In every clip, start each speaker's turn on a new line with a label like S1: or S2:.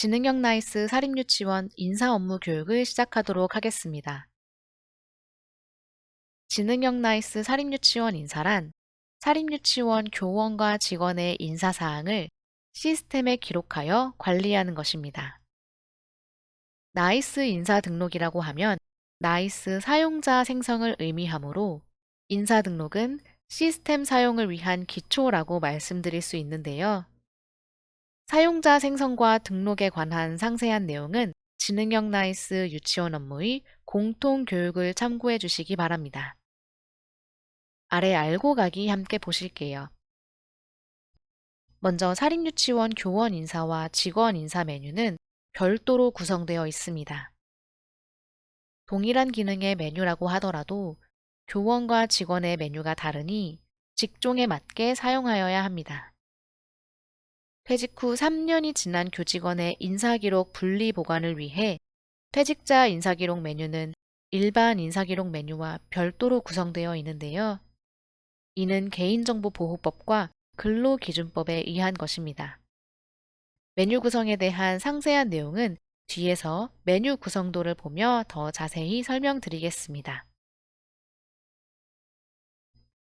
S1: 지능형 나이스 사립유치원 인사 업무 교육을 시작하도록 하겠습니다. 지능형 나이스 사립유치원 인사란 사립유치원 교원과 직원의 인사사항을 시스템에 기록하여 관리하는 것입니다. 나이스 인사 등록이라고 하면 나이스 사용자 생성을 의미하므로 인사 등록은 시스템 사용을 위한 기초라고 말씀드릴 수 있는데요. 사용자 생성과 등록에 관한 상세한 내용은 지능형 나이스 유치원 업무의 공통 교육을 참고해 주시기 바랍니다. 아래 알고 가기 함께 보실게요. 먼저 사립유치원 교원 인사와 직원 인사 메뉴는 별도로 구성되어 있습니다. 동일한 기능의 메뉴라고 하더라도 교원과 직원의 메뉴가 다르니 직종에 맞게 사용하여야 합니다. 퇴직 후 3년이 지난 교직원의 인사기록 분리 보관을 위해 퇴직자 인사기록 메뉴는 일반 인사기록 메뉴와 별도로 구성되어 있는데요. 이는 개인정보보호법과 근로기준법에 의한 것입니다. 메뉴 구성에 대한 상세한 내용은 뒤에서 메뉴 구성도를 보며 더 자세히 설명드리겠습니다.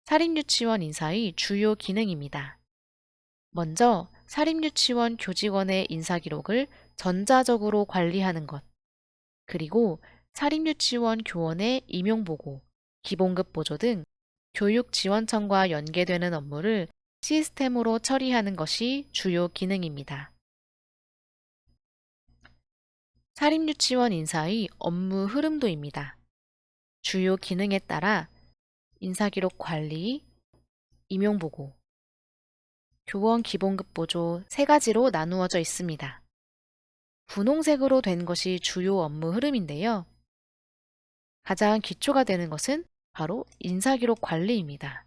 S1: 사립유치원 인사의 주요 기능입니다. 먼저 사립유치원 교직원의 인사기록을 전자적으로 관리하는 것, 그리고 사립유치원 교원의 임용보고, 기본급 보조 등 교육지원청과 연계되는 업무를 시스템으로 처리하는 것이 주요 기능입니다. 사립유치원 인사의 업무 흐름도입니다. 주요 기능에 따라 인사기록 관리, 임용보고, 교원 기본급 보조 세 가지로 나누어져 있습니다. 분홍색으로 된 것이 주요 업무 흐름인데요. 가장 기초가 되는 것은 바로 인사기록 관리입니다.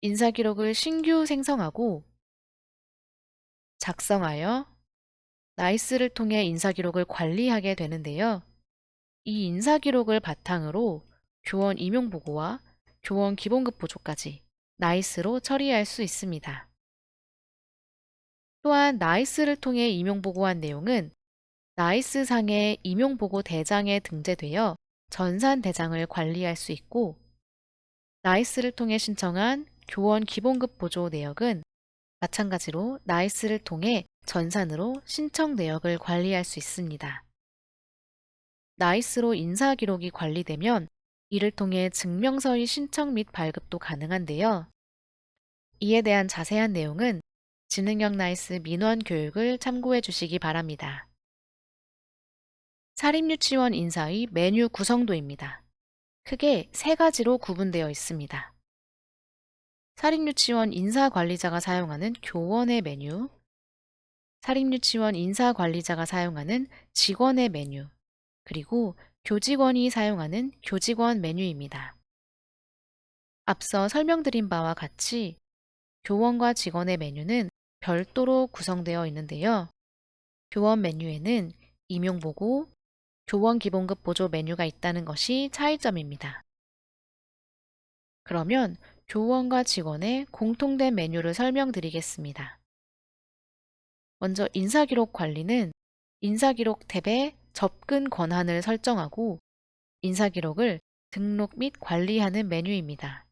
S1: 인사기록을 신규 생성하고 작성하여 나이스를 통해 인사기록을 관리하게 되는데요. 이 인사기록을 바탕으로 교원 임용보고와 교원 기본급 보조까지 나이스로 처리할 수 있습니다. 또한 나이스를 통해 임용보고한 내용은 나이스상의 임용보고 대장에 등재되어 전산 대장을 관리할 수 있고 나이스를 통해 신청한 교원 기본급 보조 내역은 마찬가지로 나이스를 통해 전산으로 신청 내역을 관리할 수 있습니다. 나이스로 인사 기록이 관리되면 이를 통해 증명서의 신청 및 발급도 가능한데요. 이에 대한 자세한 내용은 지능형 나이스 민원 교육을 참고해 주시기 바랍니다. 사립유치원 인사의 메뉴 구성도입니다. 크게 세 가지로 구분되어 있습니다. 사립유치원 인사관리자가 사용하는 교원의 메뉴, 사립유치원 인사관리자가 사용하는 직원의 메뉴, 그리고 교직원이 사용하는 교직원 메뉴입니다. 앞서 설명드린 바와 같이 교원과 직원의 메뉴는 별도로 구성되어 있는데요. 교원 메뉴에는 임용보고, 교원 기본급 보조 메뉴가 있다는 것이 차이점입니다. 그러면 교원과 직원의 공통된 메뉴를 설명드리겠습니다. 먼저 인사기록 관리는 인사기록 탭에 접근 권한을 설정하고 인사기록을 등록 및 관리하는 메뉴입니다.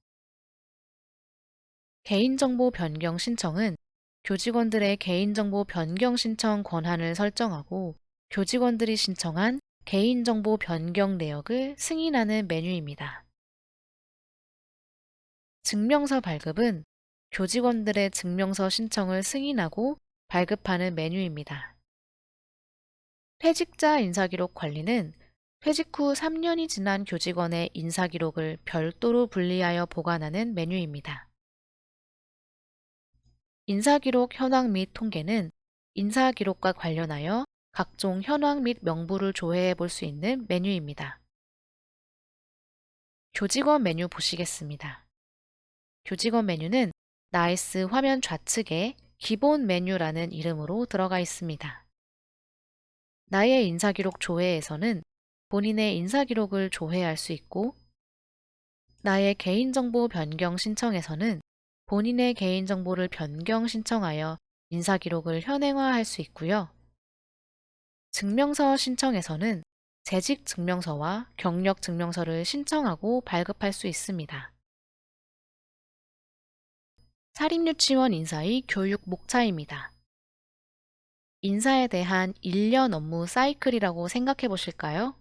S1: 개인정보 변경 신청은 교직원들의 개인정보 변경 신청 권한을 설정하고 교직원들이 신청한 개인정보 변경 내역을 승인하는 메뉴입니다. 증명서 발급은 교직원들의 증명서 신청을 승인하고 발급하는 메뉴입니다. 퇴직자 인사기록 관리는 퇴직 후 3년이 지난 교직원의 인사기록을 별도로 분리하여 보관하는 메뉴입니다. 인사기록 현황 및 통계는 인사기록과 관련하여 각종 현황 및 명부를 조회해 볼 수 있는 메뉴입니다. 교직원 메뉴 보시겠습니다. 교직원 메뉴는 나이스 화면 좌측에 기본 메뉴라는 이름으로 들어가 있습니다. 나의 인사기록 조회에서는 본인의 인사기록을 조회할 수 있고 나의 개인정보 변경 신청에서는 본인의 개인정보를 변경 신청하여 인사기록을 현행화할 수 있고요. 증명서 신청에서는 재직 증명서와 경력 증명서를 신청하고 발급할 수 있습니다. 사립유치원 인사의 교육 목차입니다. 인사에 대한 1년 업무 사이클이라고 생각해 보실까요?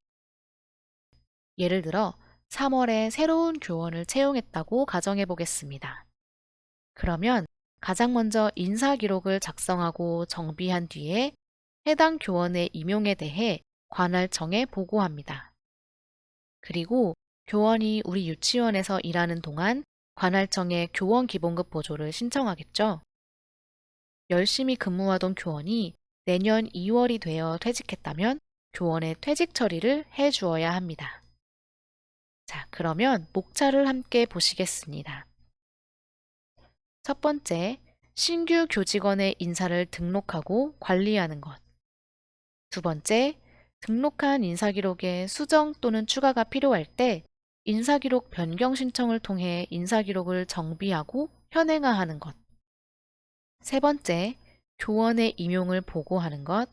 S1: 예를 들어 3월에 새로운 교원을 채용했다고 가정해 보겠습니다. 그러면 가장 먼저 인사 기록을 작성하고 정비한 뒤에 해당 교원의 임용에 대해 관할청에 보고합니다. 그리고 교원이 우리 유치원에서 일하는 동안 관할청에 교원 기본급 보조를 신청하겠죠. 열심히 근무하던 교원이 내년 2월이 되어 퇴직했다면 교원의 퇴직 처리를 해 주어야 합니다. 자, 그러면 목차를 함께 보시겠습니다. 첫 번째, 신규 교직원의 인사를 등록하고 관리하는 것. 두 번째, 등록한 인사기록에 수정 또는 추가가 필요할 때 인사기록 변경 신청을 통해 인사기록을 정비하고 현행화하는 것. 세 번째, 교원의 임용을 보고하는 것.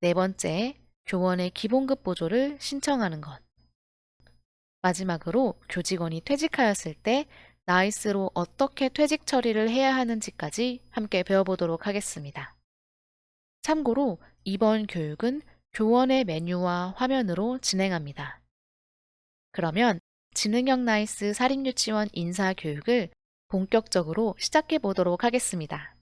S1: 네 번째, 교원의 기본급 보조를 신청하는 것. 마지막으로 교직원이 퇴직하였을 때 나이스로 어떻게 퇴직 처리를 해야 하는지까지 함께 배워보도록 하겠습니다. 참고로 이번 교육은 교원의 메뉴와 화면으로 진행합니다. 그러면 지능형 나이스 사립유치원 인사 교육을 본격적으로 시작해 보도록 하겠습니다.